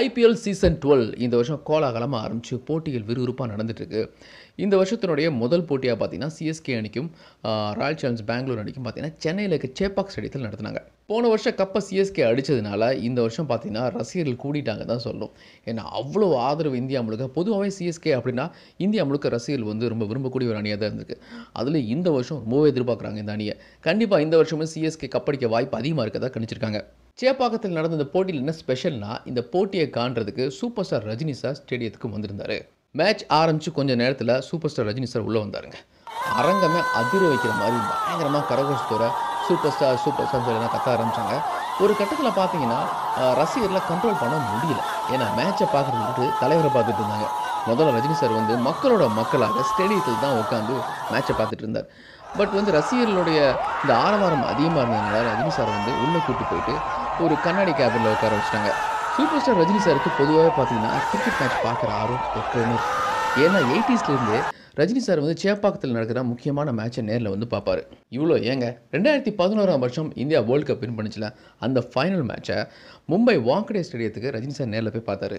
IPL season twelve இந்த வருஷம் கோலாகலமாக ஆரம்பித்து போட்டிகள் விறுவிறுப்பாக நடந்துட்டுருக்கு. இந்த வருஷத்தினுடைய முதல் போட்டியாக பார்த்தீங்கன்னா சிஎஸ்கே அணிக்கும் ராயல் சேலஞ்ச் பெங்களூர் அணிக்கும் பார்த்தீங்கன்னா சென்னையில் இருக்க சேப்பாக் ஸ்டேடியத்தில் நடத்தினாங்க. போன வருஷம் கப்பை சிஎஸ்கே அடித்ததுனால இந்த வருஷம் பார்த்தீங்கன்னா ரசிகர்கள் கூடிட்டாங்க தான் சொல்லணும். ஏன்னா அவ்வளோ ஆதரவு இந்தியா முழுக்க பொதுவாகவே சிஎஸ்கே அப்படின்னா இந்தியா முழுக்க ரசிகர்கள் வந்து ரொம்ப விரும்பக்கூடிய ஒரு அணியாக தான் இருந்திருக்கு. அதில் இந்த வருஷம் ரொம்பவே எதிர்பார்க்குறாங்க இந்த அணியை. கண்டிப்பாக இந்த வருஷமும் சிஎஸ்கே கப்படிக்க வாய்ப்பு அதிகமாக இருக்கதாக கணிச்சிருக்காங்க. சேப்பாக்கத்தில் நடந்த இந்த போட்டியில் என்ன ஸ்பெஷல்னா இந்த போட்டியை காண்றதுக்கு சூப்பர் ஸ்டார் ரஜினி சார் ஸ்டேடியத்துக்கு வந்திருந்தார். மேட்ச் ஆரம்பித்து கொஞ்ச நேரத்தில் சூப்பர் ஸ்டார் ரஜினி சார் உள்ளே வந்தாருங்க. அரங்கமே அதிர வைக்கிற மாதிரி பயங்கரமாக கரகோஷத்தோட சூப்பர் ஸ்டார் சூப்பர் ஸ்டார் சொல்லி கத்த ஆரம்பிச்சாங்க. ஒரு கட்டத்தில் பார்த்தீங்கன்னா ரசிகர்லாம் கண்ட்ரோல் பண்ண முடியல. ஏன்னா மேட்சை பார்க்குறதுக்கு தலைவரை பார்த்துட்டு இருந்தாங்க. முதல்ல ரஜினி சார் வந்து மக்களோட மக்களாக ஸ்டேடியத்தில் தான் உட்காந்து மேட்சை பார்த்துட்டு இருந்தார். பட் வந்து ரசிகர்களுடைய இந்த ஆரவாரம் அதிகமாக இருந்ததுனால ரஜினி சார் வந்து உள்ளே கூட்டு போயிட்டு ஒரு கண்ணாடி கேபினில் உட்கார வச்சுட்டாங்க. சூப்பர் ஸ்டார் ரஜினி சாருக்கு பொதுவாக பார்த்தீங்கன்னா கிரிக்கெட் மேட்ச் பார்க்குற ஆர்வம் எப்போவுமே ஏன்னா எயிட்டிஸ்லேருந்து ரஜினி சார் வந்து சேப்பாக்கத்தில் நடக்கிற முக்கியமான மேட்சை நேரில் வந்து பார்ப்பார் இவ்வளோ ஏங்க? ரெண்டாயிரத்தி பதினோராம் வருஷம் இந்தியா வேர்ல்ட் கப் வின் பண்ணுச்சுல. அந்த ஃபைனல் மேட்சை மும்பை வாங்கடே ஸ்டேடியத்துக்கு ரஜினி சார் நேரில் போய் பார்த்தாரு.